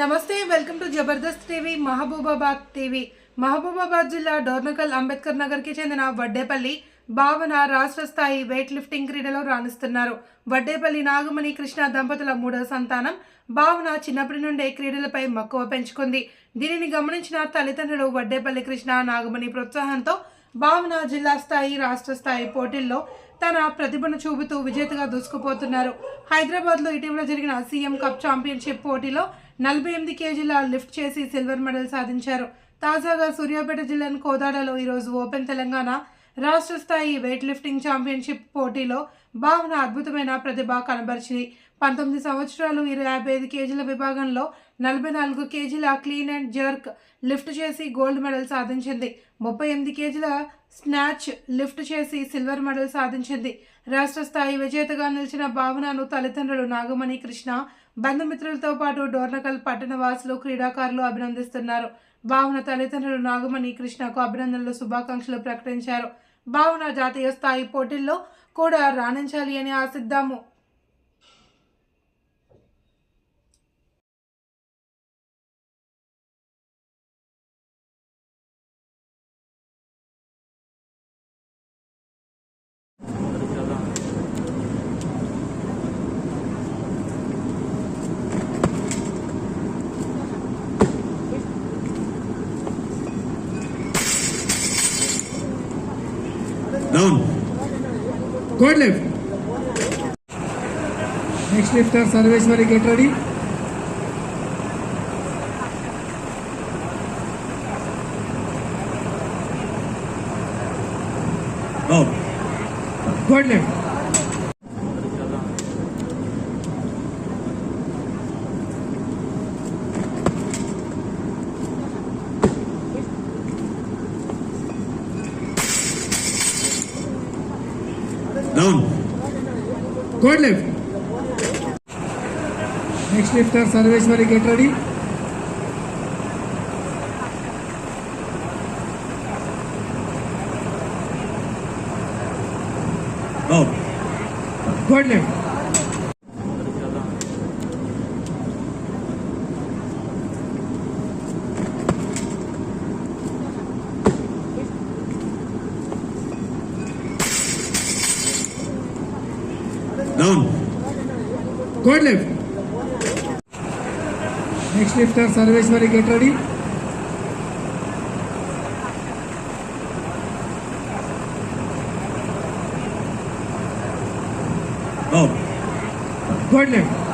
నమస్తే welcome to Jabardasth TV Mahabubabad TV. Mahabubabad జిల్లా డోర్నకల్ అంబేద్కర్ నగర్కి చెందిన వడ్డేపల్లి భావన రాష్ట్ర స్థాయి వెయిట్ లిఫ్టింగ్ క్రీడలో రాణిస్తున్నారు. వడ్డేపల్లి నాగమణి కృష్ణ దంపతుల మూడవ సంతానం భావన చిన్నప్పటి నుండే క్రీడలపై మక్కువ పెంచుకుంది. దీనిని గమనించిన తల్లిదండ్రులు వడ్డేపల్లి కృష్ణ నాగమణి ప్రోత్సాహంతో భావన జిల్లా స్థాయి రాష్ట్ర స్థాయి పోటీల్లో తన ప్రతిభను చూపుతూ విజేతగా దూసుకుపోతున్నారు. హైదరాబాద్లో ఇటీవల జరిగిన సీఎం కప్ ఛాంపియన్షిప్ పోటీలో నలభై ఎనిమిది కేజీల లిఫ్ట్ చేసి సిల్వర్ మెడల్ సాధించారు. తాజాగా సూర్యాపేట జిల్లాను కోదాడలో ఈరోజు ఓపెన్ తెలంగాణ రాష్ట్ర స్థాయి వెయిట్ లిఫ్టింగ్ ఛాంపియన్షిప్ పోటీలో భావన అద్భుతమైన ప్రతిభ కనబరిచింది. పంతొమ్మిది సంవత్సరాలు ఇరవై యాభై ఐదు కేజీల విభాగంలో నలభై నాలుగు కేజీల క్లీన్ అండ్ జర్క్ లిఫ్ట్ చేసి గోల్డ్ మెడల్ సాధించింది. ముప్పై ఎనిమిది కేజీల స్నాచ్ లిఫ్ట్ చేసి సిల్వర్ మెడల్ సాధించింది. రాష్ట్ర స్థాయి విజేతగా నిలిచిన భావనను తల్లిదండ్రులు నాగమణి కృష్ణ బంధుమిత్రులతో పాటు డోర్నకల్ పట్టణ వాసులు క్రీడాకారులు అభినందిస్తున్నారు. భావన తల్లిదండ్రులు నాగమణి కృష్ణకు అభినందనలు శుభాకాంక్షలు ప్రకటించారు. భావన జాతీయ స్థాయి పోటీల్లో కూడా రాణించాలి అని ఆశిద్దాము. Down. Good lift. Next lifter, Sarveshwari, get ready. Down. Good lift. Down. Good lift. Next lifter, Sarveshwari, get ready. Down. Good lift. Down. Good left. Next lifter, Sarveshwari, get ready. Down. Good lift.